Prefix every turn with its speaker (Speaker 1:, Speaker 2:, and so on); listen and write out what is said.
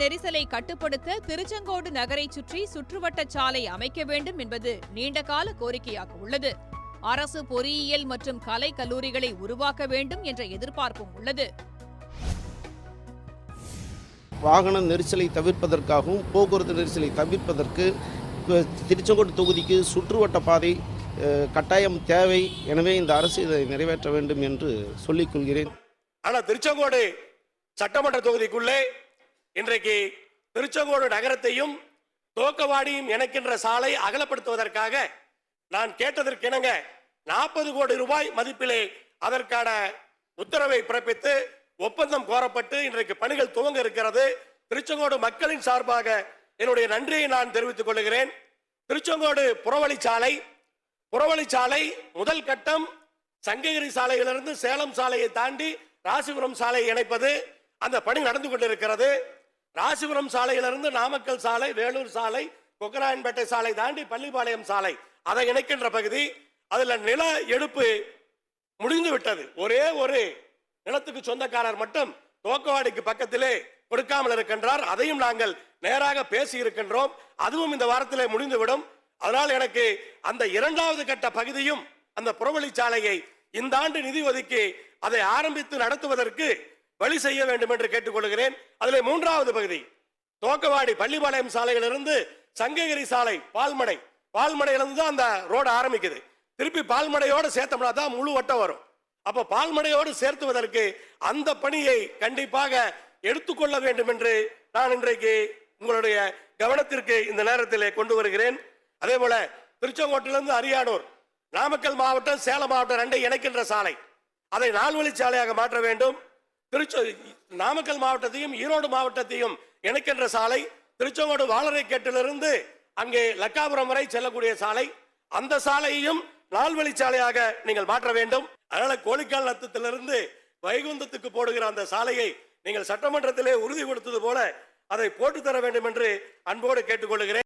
Speaker 1: நெரிசலை கட்டுப்படுத்த திருச்செங்கோடு நகரை சுற்றி சுற்றுவட்டச் சாலை அமைக்க வேண்டும் என்பது நீண்டகால கோரிக்கையாக உள்ளது. அரசு பொறியியல் மற்றும் கலை கல்லூரிகளை உருவாக்க வேண்டும் என்ற எதிர்பார்ப்பும் உள்ளது.
Speaker 2: வாகன நெரிசலை தவிர்ப்பதற்காகவும் போக்குவரத்து நெரிசலை தவிர்ப்பதற்கு திருச்செங்கோடு தொகுதிக்கு சுற்றுவட்ட பாதை கட்டாயம் தேவை. எனவே இந்த அரசு இதை நிறைவேற்ற வேண்டும் என்று சொல்லிக் கொள்கிறேன்.
Speaker 3: ஆனா திருச்செங்கோடு சட்டமன்ற தொகுதிக்குள்ளே இன்றைக்கு திருச்செங்கோடு நகரத்தையும் தோக்கவாடியும் இணைக்கின்ற சாலை அகலப்படுத்துவதற்காக நான் கேட்டதற்கு இணங்க நாற்பது கோடி ரூபாய் மதிப்பிலே அதற்கான உத்தரவை பிறப்பித்து ஒப்பந்தம் கோரப்பட்டு இன்றைக்கு பணிகள் துவங்க இருக்கிறது. திருச்செங்கோடு மக்களின் சார்பாக என்னுடைய நன்றியை நான் தெரிவித்துக் கொள்கிறேன். திருச்செங்கோடு புறவழிச்சாலை புறவழிச்சாலை முதல் கட்டம் சங்ககிரி சாலையிலிருந்து சேலம் சாலையை தாண்டி ராசிபுரம் சாலையை இணைப்பது அந்த பணி நடந்து கொண்டிருக்கிறது. ராசிபுரம் சாலையிலிருந்து நாமக்கல் சாலை வேலூர் சாலை கொக்கராயன்பேட்டை சாலை தாண்டி பள்ளிப்பாளையம் சாலை. அதை இணைக்கின்ற பகுதி அதுல நில எடுப்பு முடிந்து விட்டது. ஒரே ஒரு நிலத்துக்கு சொந்தக்காரர் மட்டும் தோக்கவாடிக்கு பக்கத்திலே கொடுக்காமல் இருக்கின்றார். அதையும் நாங்கள் நேராக பேசி இருக்கின்றோம். அதுவும் இந்த வாரத்திலே முடிந்துவிடும். அதனால் எனக்கு அந்த இரண்டாவது கட்ட பகுதியும் அந்த புறவழிச்சாலையை இந்த ஆண்டு நிதி ஒதுக்கி அதை ஆரம்பித்து நடத்துவதற்கு வழி செய்ய வேண்டும் என்று கேட்டுக்கொள்கிறேன். அதில் மூன்றாவது பகுதி. தோக்கவாடி பள்ளிப்பாளையம் சாலையிலிருந்து சங்ககிரி சாலை பால்மடை. பால்மடையிலிருந்து தான் அந்த ரோடு ஆரம்பிக்குது. திருப்பி பால்மடையோடு சேர்த்தோம்னா தான் முழு வட்டம் வரும். அப்போ பால்மடையோடு சேர்த்துவதற்கு அந்த பணியை கண்டிப்பாக எடுத்துக்கொள்ள வேண்டும் என்று நான் இன்றைக்கு உங்களுடைய கவனத்திற்கு இந்த நேரத்தில் கொண்டு வருகிறேன். அதே போல திருச்செங்கோட்டிலிருந்து அரியானூர் நாமக்கல் மாவட்டம் சேலம் மாவட்டம் ரெண்டை இணைக்கின்ற சாலை. அதை நால்வழி சாலையாக மாற்ற வேண்டும். திருச்சோ நாமக்கல் மாவட்டத்தையும் ஈரோடு மாவட்டத்தையும் இணைக்கின்ற சாலை திருச்செங்கோடு வாழரைக்கேட்டிலிருந்து அங்கே லக்காபுரம் வரை செல்லக்கூடிய சாலை. அந்த சாலையையும் நால்வழி சாலையாக நீங்கள் மாற்ற வேண்டும். அதனால கோழிக்கால் நத்தத்திலிருந்து வைகுந்தத்துக்கு போடுகிற அந்த சாலையை நீங்கள் சட்டமன்றத்திலே உறுதி கொடுத்தது போல அதை போட்டு தர வேண்டும் என்று அன்போடு கேட்டுக்கொள்கிறேன்.